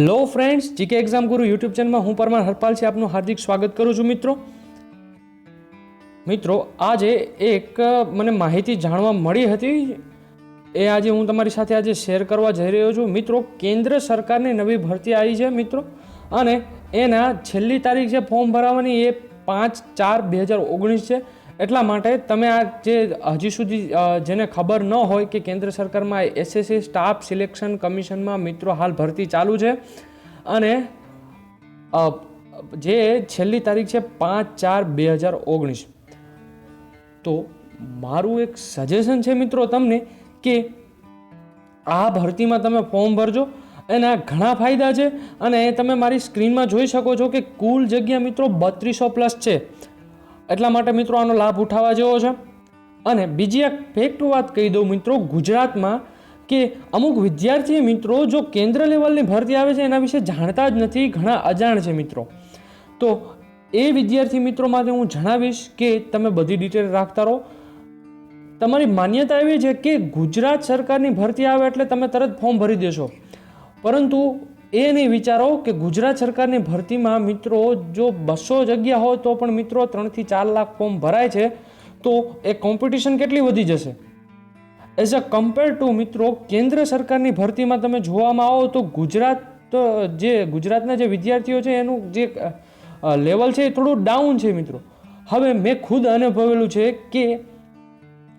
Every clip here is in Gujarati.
Hello friends, GK exam guru YouTube ચેનલમાં હું પરમાર હરપાલ છે. આપનું હાર્દિક સ્વાગત કરું છું મિત્રો. મિત્રો, આજે એક મને માહિતી જાણવા મળી હતી. એ આજે હું તમારી સાથે આજે શેર કરવા જઈ રહ્યો છું. મિત્રો, કેન્દ્ર સરકારની નવી ભરતી આવી છે, મિત્રો. અને એના છેલ્લી તારીખ છે, ફોર્મ ભરાવાની એ પાંચ ચાર બે હજાર ઓગણીસ છે. એટલા માટે તમે આ જે હજી સુધી જેને ખબર ન હોય કે કેન્દ્ર સરકારમાં એસએસસી સ્ટાફ સિલેક્શન કમિશનમાં મિત્રો હાલ ભરતી ચાલુ છે અને જે છેલ્લી તારીખ છે પાંચ ચાર બે હજાર ઓગણીસ. તો મારું એક સજેશન છે મિત્રો તમને કે આ ભરતીમાં તમે ફોર્મ ભરજો. એના ઘણા ફાયદા છે અને તમે મારી સ્ક્રીનમાં જોઈ શકો છો કે કુલ જગ્યા મિત્રો બત્રીસો પ્લસ છે. એટલા માટે મિત્રો આનો લાભ ઉઠાવવા જેવો છે. અને બીજી એક ફેક્ટ વાત કહી દઉં મિત્રો, ગુજરાતમાં કે અમુક વિદ્યાર્થી મિત્રો જો કેન્દ્ર લેવલની ભરતી આવે છે, એના વિશે જાણતા જ નથી, ઘણા અજાણ છે મિત્રો. તો એ વિદ્યાર્થી મિત્રો માટે હું જણાવીશ કે તમે બધી ડિટેલ રાખતા રહો. તમારી માન્યતા એવી છે કે ગુજરાત સરકારની ભરતી આવે એટલે તમે તરત ફોર્મ ભરી દેશો. પરંતુ એ નહીં વિચારો કે ગુજરાત સરકારની ભરતીમાં મિત્રો જો બસો જગ્યા હોય તો પણ મિત્રો ત્રણથી ચાર લાખ ફોર્મ ભરાય છે, તો એ કોમ્પિટિશન કેટલી વધી જશે? એઝ અ કમ્પેર ટુ મિત્રો, કેન્દ્ર સરકારની ભરતીમાં તમે જોવામાં આવો તો ગુજરાત, જે ગુજરાતના જે વિદ્યાર્થીઓ છે એનું જે લેવલ છે એ થોડું ડાઉન છે મિત્રો. હવે મેં ખુદ અનુભવેલું છે કે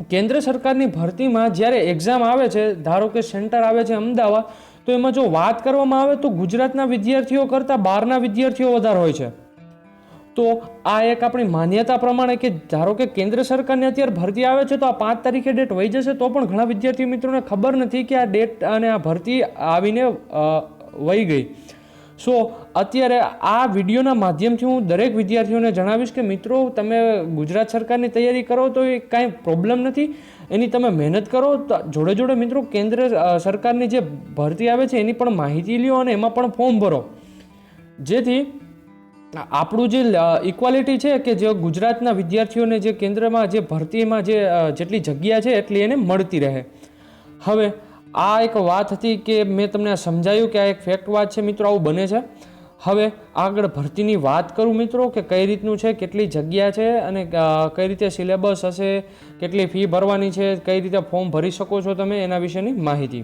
કેન્દ્ર સરકારની ભરતીમાં જ્યારે એક્ઝામ આવે છે, ધારો કે સેન્ટર આવે છે અમદાવાદ તો એમાં જો વાત કરવામાં આવે તો ગુજરાતના વિદ્યાર્થીઓ કરતાં બહારના વિદ્યાર્થીઓ વધારે હોય છે. તો આ એક આપણી માન્યતા પ્રમાણે કે ધારો કે કેન્દ્ર સરકારની અત્યારે ભરતી આવે છે તો આ પાંચ તારીખે ડેટ વહી જશે તો પણ ઘણા વિદ્યાર્થી મિત્રોને ખબર નથી કે આ ડેટ અને આ ભરતી આવીને વહી ગઈ. સો અત્યારે આ વિડીયોના માધ્યમથી હું દરેક વિદ્યાર્થીઓને જણાવીશ કે મિત્રો, તમે ગુજરાત સરકારની તૈયારી કરો તો એ કાંઈ પ્રોબ્લેમ નથી. એની તમે મહેનત કરો. જોડે જોડે મિત્રો કેન્દ્ર સરકારની જે ભરતી આવે છે એની પણ માહિતી લ્યો અને એમાં પણ ફોર્મ ભરો. જેથી આપણું જે ઇક્વાલિટી છે કે જે ગુજરાતના વિદ્યાર્થીઓને જે કેન્દ્રમાં જે ભરતીમાં જે જેટલી જગ્યા છે એટલી એને મળતી રહે. હવે આ એક વાત હતી કે મેં તમને સમજાયું કે આ એક ફેક્ટ વાત છે, મિત્રો, આવું બને છે. હવે આગળ ભરતીની વાત કરું, મિત્રો, કે કઈ રીતનું છે, કેટલી જગ્યા છે અને કઈ રીતે સિલેબસ હશે, કેટલી ફી ભરવાની છે, કઈ રીતે ફોર્મ ભરી શકો છો તમે એના વિશેની માહિતી.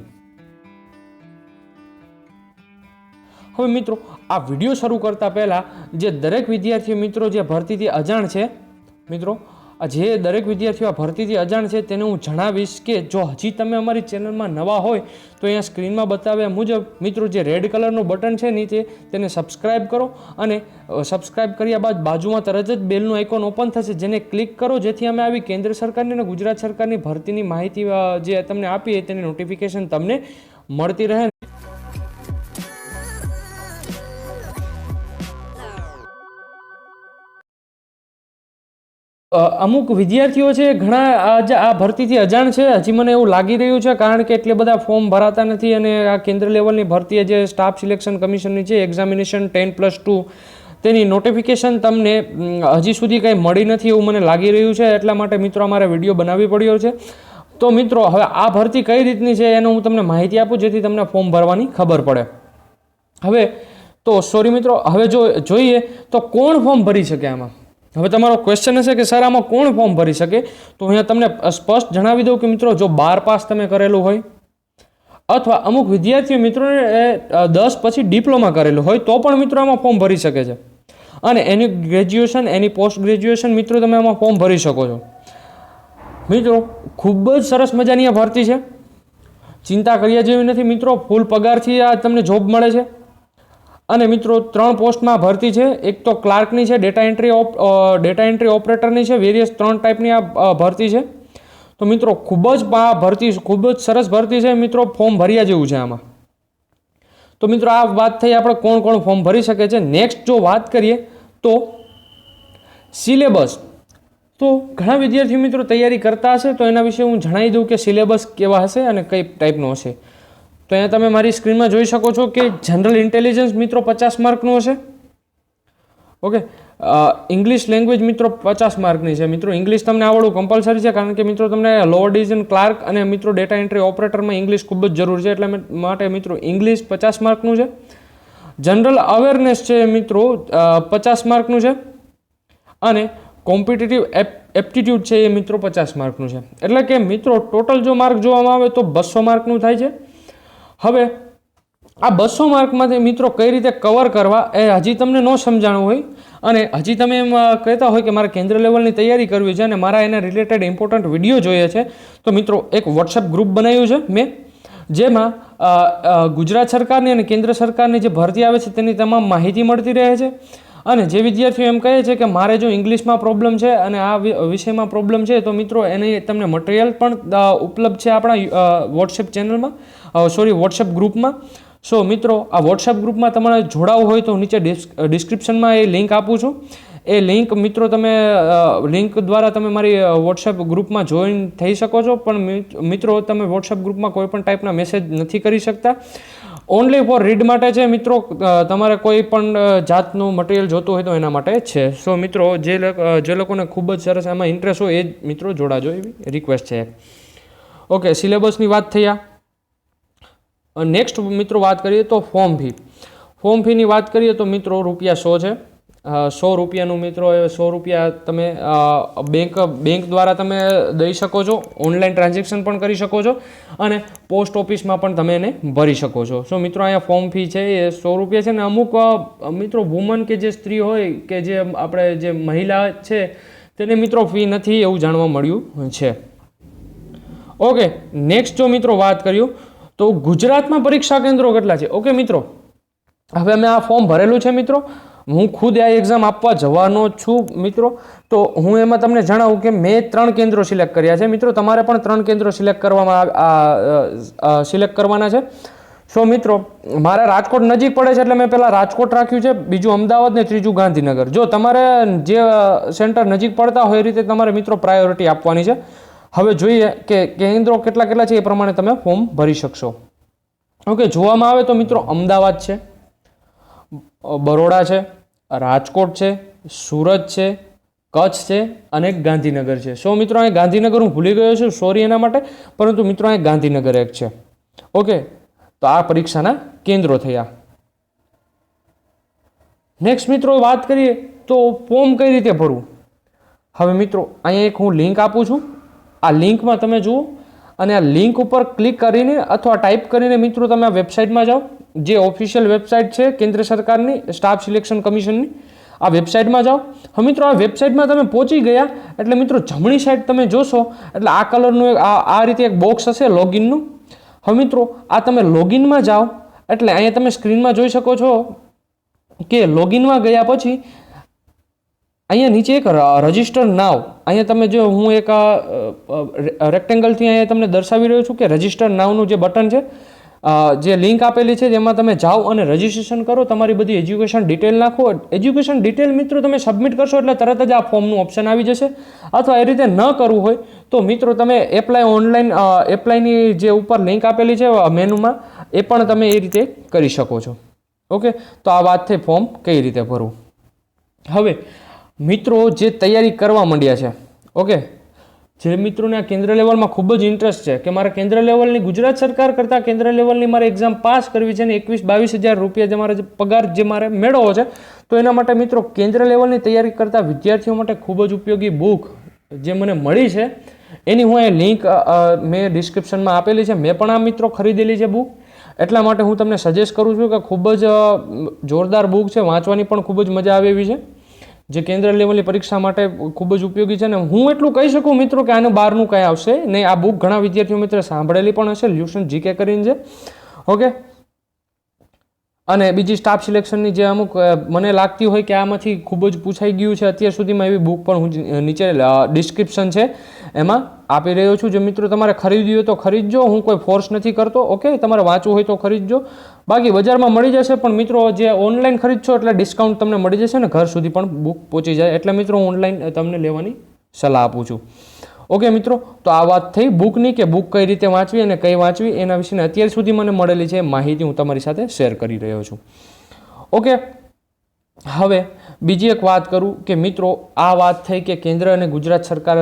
હવે, મિત્રો, આ વીડિયો શરૂ કરતા પહેલાં જે દરેક વિદ્યાર્થી મિત્રો, જે ભરતીથી અજાણ છે, મિત્રો જે દરેક વિદ્યાર્થીઓ આ ભરતીથી અજાણ છે તેને હું જણાવીશ કે જો હજી તમે અમારી ચેનલમાં નવા હોય તો અહીંયા સ્ક્રીનમાં બતાવ્યા મુજબ, મિત્રો, જે રેડ કલરનું બટન છે નીચે, તેને સબસ્ક્રાઇબ કરો અને સબસ્ક્રાઇબ કર્યા બાદ બાજુમાં તરત જ બેલનું આઇકોન ઓપન થશે, જેને ક્લિક કરો, જેથી અમે આવી કેન્દ્ર સરકારની અને ગુજરાત સરકારની ભરતીની માહિતી જે તમને આપીએ તેની નોટિફિકેશન તમને મળતી રહે. અમુક વિદ્યાર્થીઓ છે, ઘણા આજ, આ ભરતીથી અજાણ છે. હજી મને એવું લાગી રહ્યું છે, કારણ કે એટલે બધા ફોર્મ ભરાતા નથી અને આ કેન્દ્ર લેવલની ભરતી જે સ્ટાફ સિલેક્શન કમિશનની છે, એક્ઝામિનેશન ટેન પ્લસ ટુ, તેની નોટિફિકેશન તમને હજી સુધી કંઈ મળી નથી એવું મને લાગી રહ્યું છે. એટલા માટે મિત્રો અમારે વીડિયો બનાવવી પડ્યો છે. તો મિત્રો, હવે આ ભરતી કઈ રીતની છે, એનો હું તમને માહિતી આપું, જેથી તમને ફોર્મ ભરવાની ખબર પડે. હવે, તો સોરી મિત્રો, હવે જો, જોઈએ, તો કોણ ફોર્મ ભરી શકે આમાં? હવે તમારો ક્વેશ્ચન હશે કે, સર, આમાં કોણ ફોર્મ ભરી શકે? તો અહીંયા તમને સ્પષ્ટ જણાવી દઉં કે, મિત્રો, જો બાર પાસ તમે કરેલું હોય અથવા અમુક વિદ્યાર્થીઓ મિત્રોને દસ પછી ડિપ્લોમા કરેલું હોય, તો પણ મિત્રો આમાં ફોર્મ ભરી શકે છે. અને એની ગ્રેજ્યુએશન એની પોસ્ટ ગ્રેજ્યુએશન મિત્રો તમે આમાં ફોર્મ ભરી શકો છો. મિત્રો, ખૂબ જ સરસ મજાની આ ભરતી છે. ચિંતા કર્યા જેવી નથી. મિત્રો, ફૂલ પગારથી આ તમને જોબ મળે છે. અને મિત્રો, ત્રણ પોસ્ટમાં ભરતી છે. એક તો ક્લાર્કની છે, data entry op data entry ઓપરેટરની છે, વેરિયસ ત્રણ ટાઈપની આ ભરતી છે. તો મિત્રો, ખૂબ જ આ ભરતી, ખૂબ જ સરસ ભરતી છે. મિત્રો, ફોર્મ ભર્યા જેવું છે આમાં. તો મિત્રો, આ વાત થઈ આપણે કોણ કોણ ફોર્મ ભરી શકે છે. નેક્સ્ટ જો વાત કરીએ તો સિલેબસ. તો ઘણા વિદ્યાર્થી મિત્રો તૈયારી કરતા હશે, તો એના વિશે હું જણાવી દઉં કે સિલેબસ કેવા હશે અને કઈ ટાઈપનો હશે. તો અહીંયા તમે મારી સ્ક્રીનમાં જોઈ શકો છો કે જનરલ ઇન્ટેલિજન્સ મિત્રો પચાસ માર્કનું હશે. ઓકે ઇંગ્લિશ લેંગ્વેજ મિત્રો પચાસ માર્કની છે. મિત્રો, ઇંગ્લિશ તમને આવડવું કમ્પલસરી છે કારણ કે મિત્રો તમને લોઅર ડિવિઝન ક્લાર્ક અને મિત્રો ડેટા એન્ટ્રી ઓપરેટરમાં ઇંગ્લિશ ખૂબ જ જરૂર છે એટલે માટે મિત્રો ઇંગ્લિશ પચાસ માર્કનું છે. જનરલ અવેરનેસ છે મિત્રો પચાસ માર્કનું છે. અને કોમ્પિટિટિવ એપ્ટિટ્યૂડ છે એ મિત્રો પચાસ માર્કનું છે. એટલે કે મિત્રો ટોટલ જો માર્ક જોવામાં આવે તો બસો માર્કનું થાય છે. હવે આ બસો માર્કમાંથી મિત્રો કઈ રીતે કવર કરવા એ હજી તમને ન સમજાણું હોય. અને હજી તમે એમ કહેતા હોય કે મારે કેન્દ્ર લેવલની તૈયારી કરવી છે અને મારા એના રિલેટેડ ઇમ્પોર્ટન્ટ વીડિયો જોઈએ છે, તો મિત્રો એક વોટ્સએપ ગ્રુપ બનાવ્યું છે મેં, જેમાં ગુજરાત સરકારની અને કેન્દ્ર સરકારની જે ભરતી આવે છે તેની તમામ માહિતી મળતી રહે છે. અને જે વિદ્યાર્થીઓ એમ કહે છે કે મારે જો ઇંગ્લિશમાં પ્રોબ્લેમ છે અને આ વિષયમાં પ્રોબ્લેમ છે, તો મિત્રો એને તમને મટીરિયલ પણ ઉપલબ્ધ છે આપણા વોટ્સએપ ચેનલમાં સોરી વોટ્સએપ ગ્રુપમાં સો મિત્રો, આ વોટ્સએપ ગ્રુપમાં તમારે જોડાવું હોય તો નીચે ડિસ્ક્રિપ્શનમાં એ લિંક આપું છું. એ લિંક મિત્રો, તમે લિંક દ્વારા તમે મારી વોટ્સએપ ગ્રુપમાં જોઈન થઈ શકો છો. પણ મિત્રો, તમે વોટ્સએપ ગ્રુપમાં કોઈ પણ ટાઈપના મેસેજ નથી કરી શકતા. ઓનલી ફોર રીડ માટે છે મિત્રો તમારે કોઈ પણ જાતનું મટીરિયલ જોતું હોય તો એના માટે છે. સો મિત્રો, જે જે લોકોને ખૂબ જ સરસ એમાં ઇન્ટરેસ્ટ હોય એ જ મિત્રો જોડાજો, એવી રિક્વેસ્ટ છે. ઓકે સિલેબસની વાત આ. નેક્સ્ટ મિત્રો વાત કરીએ તો ફોર્મ ફી ફોર્મ ફીની વાત કરીએ તો મિત્રો રૂપિયા સો છે. સો રૂપિયાનું મિત્રો, એ સો રૂપિયા તમે બેંક બેંક દ્વારા તમે દઈ શકો છો. ઓનલાઈન ટ્રાન્ઝેક્શન પણ કરી શકો છો અને પોસ્ટ ઓફિસમાં પણ તમે એને ભરી શકો છો. સો મિત્રો, અહીંયા ફોર્મ ફી છે, એ સો રૂપિયા છે ને અમુક મિત્રો વુમન કે જે સ્ત્રી હોય કે જે આપણે જે મહિલા છે, તેને મિત્રો ફી નથી એવું જાણવા મળ્યું છે. ઓકે નેક્સ્ટ જો મિત્રો વાત કર્યું તો ગુજરાતમાં પરીક્ષા કેન્દ્રો કેટલા છે? ઓકે મિત્રો, હવે મેં આ ફોર્મ ભરેલું છે, મિત્રો. હું ખુદ આ એક્ઝામ આપવા જવાનો છું, મિત્રો. તો હું એમાં તમને જણાવું કે મેં ત્રણ કેન્દ્રો સિલેક્ટ કર્યા છે. મિત્રો, તમારે પણ ત્રણ કેન્દ્રો સિલેક્ટ કરવામાં સિલેક્ટ કરવાના છે. સો મિત્રો, મારે રાજકોટ નજીક પડે છે એટલે મેં પહેલાં રાજકોટ રાખ્યું છે, બીજું અમદાવાદ ને ત્રીજું ગાંધીનગર. જો તમારે જે સેન્ટર નજીક પડતા હોય એ રીતે તમારે, મિત્રો પ્રાયોરિટી આપવાની છે. હવે જોઈએ કે કેન્દ્રો કેટલા કેટલા છે, એ પ્રમાણે તમે ફોર્મ ભરી શકશો. ઓકે જોવામાં આવે તો, મિત્રો, અમદાવાદ છે. બરોડા છે, રાજકોટ છે, સુરત છે, કચ્છ છે અને ગાંધીનગર છે. સો મિત્રો અહીં ગાંધીનગર હું ભૂલી ગયો છું, સોરી એના માટે, પરંતુ મિત્રો અહીં ગાંધીનગર એક છે. ઓકે, તો આ પરીક્ષાના કેન્દ્રો થયા. નેક્સ્ટ મિત્રો, વાત કરીએ, તો ફોર્મ કઈ રીતે ભરવું? હવે મિત્રો, અહીંયા એક હું લિંક આપું છું. આ લિંકમાં તમે જુઓ, અને આ લિંક ઉપર ક્લિક કરીને અથવા ટાઈપ કરીને મિત્રો, તમે આ વેબસાઇટમાં જાઓ. જે ઓફિશિયલ વેબસાઇટ છે, કેન્દ્ર સરકારની સ્ટાફ સિલેક્શન કમિશનની આ વેબસાઇટમાં જાઓ. હવે મિત્રો, આ વેબસાઇટમાં તમે પહોંચી ગયા, એટલે મિત્રો, જમણી સાઈડ તમે જોશો, એટલે આ કલરનું એક, આ રીતે એક બોક્સ હશે લોગિનનું હવે મિત્રો, આ તમે લોગિનમાં જાઓ, એટલે અહીંયા તમે સ્ક્રીનમાં જોઈ શકો છો કે લોગિનમાં ગયા પછી, અહીંયા નીચે એક રજિસ્ટર નાવ અહીંયા તમે જો હું એક રેક્ટેંગલથી અહીંયા તમને દર્શાવી રહ્યો છું કે રજિસ્ટર નાવનું જે બટન છે જે લિંક આપેલી છે જેમાં તમે જાઓ અને રજિસ્ટ્રેશન કરો, તમારી બધી એજ્યુકેશન ડિટેલ નાખો. એજ્યુકેશન ડિટેલ મિત્રો તમે સબમિટ કરશો એટલે તરત જ આ ફોર્મનું ઓપ્શન આવી જશે. અથવા એ રીતે ન કરવું હોય તો મિત્રો તમે એપ્લાય ઓનલાઈન એપ્લાયની જે ઉપર લિંક આપેલી છે મેનુમાં એ પણ તમે એ રીતે કરી શકો છો. ઓકે તો આ વાત થઈ ફોર્મ કઈ રીતે ભરવું? હવે મિત્રો જે તૈયારી કરવા માંડ્યા છે ઓકે જે મિત્રોને આ કેન્દ્ર લેવલમાં ખૂબ જ ઇન્ટરેસ્ટ છે, કે મારે કેન્દ્ર લેવલની ગુજરાત સરકાર કરતાં કેન્દ્ર લેવલની મારે એક્ઝામ પાસ કરવી છે અને એકવીસ બાવીસ હજાર રૂપિયા જે મારે પગાર જે મારે મેળવવો છે, તો એના માટે મિત્રો કેન્દ્ર લેવલની તૈયારી કરતા વિદ્યાર્થીઓ માટે ખૂબ જ ઉપયોગી બુક જે મને મળી છે, એની હું એ લિંક મેં ડિસ્ક્રિપ્શનમાં આપેલી છે. મેં પણ આ મિત્રો ખરીદેલી છે બુક એટલા માટે હું તમને સજેસ્ટ કરું છું કે ખૂબ જ જોરદાર બુક છે. વાંચવાની પણ ખૂબ જ મજા આવે એવી છે. જે કેન્દ્ર લેવલની પરીક્ષા માટે ખૂબ જ ઉપયોગી છે ને હું એટલું કહી શકું મિત્રો કે આનું બહારનું કંઈ આવશે નહીં. આ બુક ઘણા વિદ્યાર્થીઓ મિત્રો સાંભળેલી પણ હશે. લ્યુશન જીકે કરીને છે. ઓકે? અને બીજી સ્ટાફ સિલેક્શનની જે અમુક મને લાગતી હોય કે આમાંથી ખૂબ જ પૂછાઈ ગયું છે, અત્યાર સુધીમાં એવી બુક પણ હું નીચે ડિસ્ક્રિપ્શન છે. એમાં આપી રહ્યો છું, જે મિત્રો તમારે ખરીદવી હોય તો ખરીદજો, હું કોઈ ફોર્સ નથી કરતો ઓકે તમારે વાંચવું હોય તો ખરીદજો. બાકી બજારમાં મળી જશે, પણ મિત્રો જે ઓનલાઈન ખરીદશો એટલે ડિસ્કાઉન્ટ તમને મળી જશે ને ઘર સુધી પણ બુક પહોંચી જાય. એટલે મિત્રો ઓનલાઈન તમને લેવાની સલાહ આપું છું. ઓકે, મિત્રો? તો આ વાત થઈ. બુકની કે બુક કઈ રીતે વાંચવી અને કઈ વાંચવી એના વિશેની અત્યાર સુધી મને મળેલી છે માહિતી હું તમારી સાથે શેર કરી રહ્યો છું. ઓકે? હવે બીજી એક વાત કરું કે મિત્રો, આ વાત થઈ કે કેન્દ્ર અને ગુજરાત સરકાર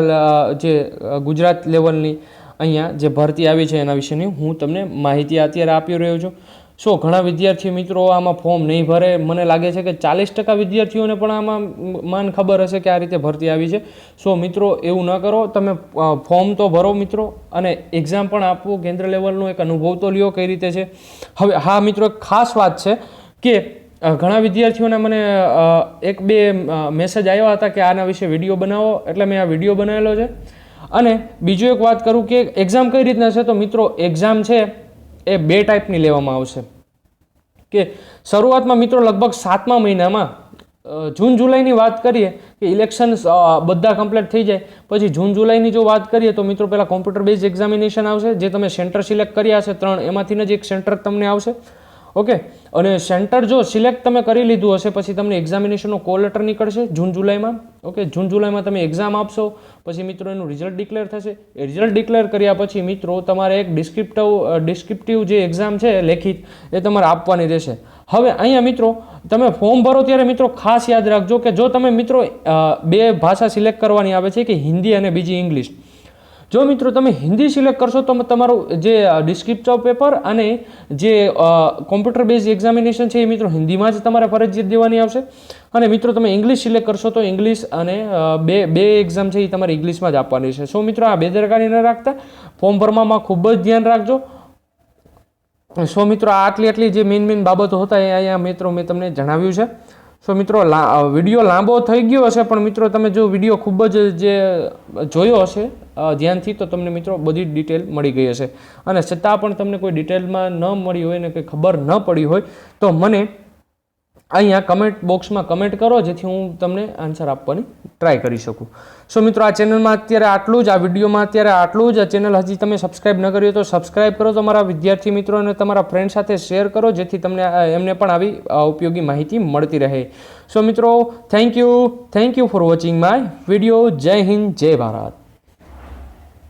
જે ગુજરાત લેવલની અહીંયા જે ભરતી આવી છે એના વિશેની હું તમને માહિતી અત્યારે આપી રહ્યો છું. સો ઘણા વિદ્યાર્થી મિત્રો આમાં ફોર્મ નહીં ભરે? મને લાગે છે કે ચાલીસ ટકા વિદ્યાર્થીઓને પણ આમાં માન ખબર હશે કે આ રીતે ભરતી આવી છે. સો, મિત્રો, એવું ન કરો. તમે ફોર્મ તો ભરો મિત્રો, અને એક્ઝામ પણ આપવું કેન્દ્ર લેવલનો એક અનુભવ તો લ્યો કઈ રીતે છે. હવે, હા, મિત્રો, એક ખાસ વાત છે કે ઘણા વિદ્યાર્થીઓને મને એક બે મેસેજ આવ્યા હતા કે આના વિશે વીડિયો બનાવો. એટલે મેં આ વીડિયો બનાવેલો છે. અને બીજું એક વાત કરું કે એક્ઝામ કઈ રીતના છે? તો મિત્રો એક્ઝામ છે એ બે ટાઈપની લેવામાં આવશે. કે શરૂઆતમાં મિત્રો લગભગ સાતમા મહિનામાં જૂન જુલાઈની વાત કરીએ કે ઇલેક્શન બધા કમ્પ્લીટ થઈ જાય. પછી જૂન જુલાઈની જો વાત કરીએ તો મિત્રો પહેલાં કોમ્પ્યુટર બેઝ એક્ઝામિનેશન આવશે, જે તમે સેન્ટર સિલેક્ટ કર્યા છે ત્રણ એમાંથીને જ એક સેન્ટર તમને આવશે. ઓકે? અને સેન્ટર જો સિલેક્ટ તમે કરી લીધું હશે, પછી તમને એક્ઝામિનેશનનો કોલ લેટર નીકળશે જૂન જુલાઈમાં. ઓકે? જૂન જુલાઈમાં તમે એક્ઝામ આપશો, પછી મિત્રો એનું રિઝલ્ટ ડિક્લેર થશે. એ રિઝલ્ટ ડિક્લેર કર્યા પછી મિત્રો તમારે એક ડિસ્ક્રિપ્ટિવ ડિસ્ક્રિપ્ટિવ જે એક્ઝામ છે, લેખિત, એ તમારે આપવાની રહેશે. હવે અહીંયા મિત્રો, તમે ફોર્મ ભરો ત્યારે મિત્રો ખાસ યાદ રાખજો કે જો તમે મિત્રો બે ભાષા સિલેક્ટ કરવાની આવે છે, કે હિન્દી અને બીજી ઇંગ્લિશ. જો મિત્રો તમે હિન્દી સિલેક્ટ કરશો તો તમારું જે ડિસ્ક્રિપ્ટિવ પેપર અને જે કોમ્પ્યુટર બેઝ એક્ઝામિનેશન છે એ મિત્રો હિન્દીમાં જ તમારે ફરજિયાત દેવાની આવશે. અને મિત્રો તમે ઇંગ્લિશ સિલેક્ટ કરશો તો ઇંગ્લિશ અને બે બે એક્ઝામ છે એ તમારે ઇંગ્લિશમાં જ આપવાની છે. સો મિત્રો આ બેદરકારી ન રાખતા. ફોર્મ ભરવામાં ખૂબ જ ધ્યાન રાખજો. સો મિત્રો આટલી આટલી જે મેઇન મેઇન બાબતો હતા એ અહીંયા મિત્રો મેં તમને જણાવ્યું છે. સો મિત્રો વીડિયો લાંબો થઈ ગયો હશે, પણ મિત્રો તમે જો વીડિયો ખૂબ જ જે જોયો હશે ધ્યાનથી, તો તમને મિત્રો બધી ડિટેલ મળી ગઈ હશે. અને છતાં પણ તમને કોઈ ડિટેલમાં ન મળી હોય ને કંઈ ખબર ન પડી હોય, તો મને અહીંયા કમેન્ટ બોક્સમાં કમેન્ટ કરો, જેથી હું તમને આન્સર આપવાની ટ્રાય કરી શકું. સો મિત્રો, આ ચેનલમાં અત્યારે આટલું જ, આ વિડીયોમાં અત્યારે આટલું જ. આ ચેનલ હજી તમે સબસ્ક્રાઇબ ન કરી તો સબસ્ક્રાઇબ કરો, તમારા વિદ્યાર્થી મિત્રો અને તમારા ફ્રેન્ડ સાથે શેર કરો, જેથી તમને એમને પણ આવી ઉપયોગી માહિતી મળતી રહે. સો મિત્રો thank you thank you for watching my video જય હિન્દ, જય ભારત.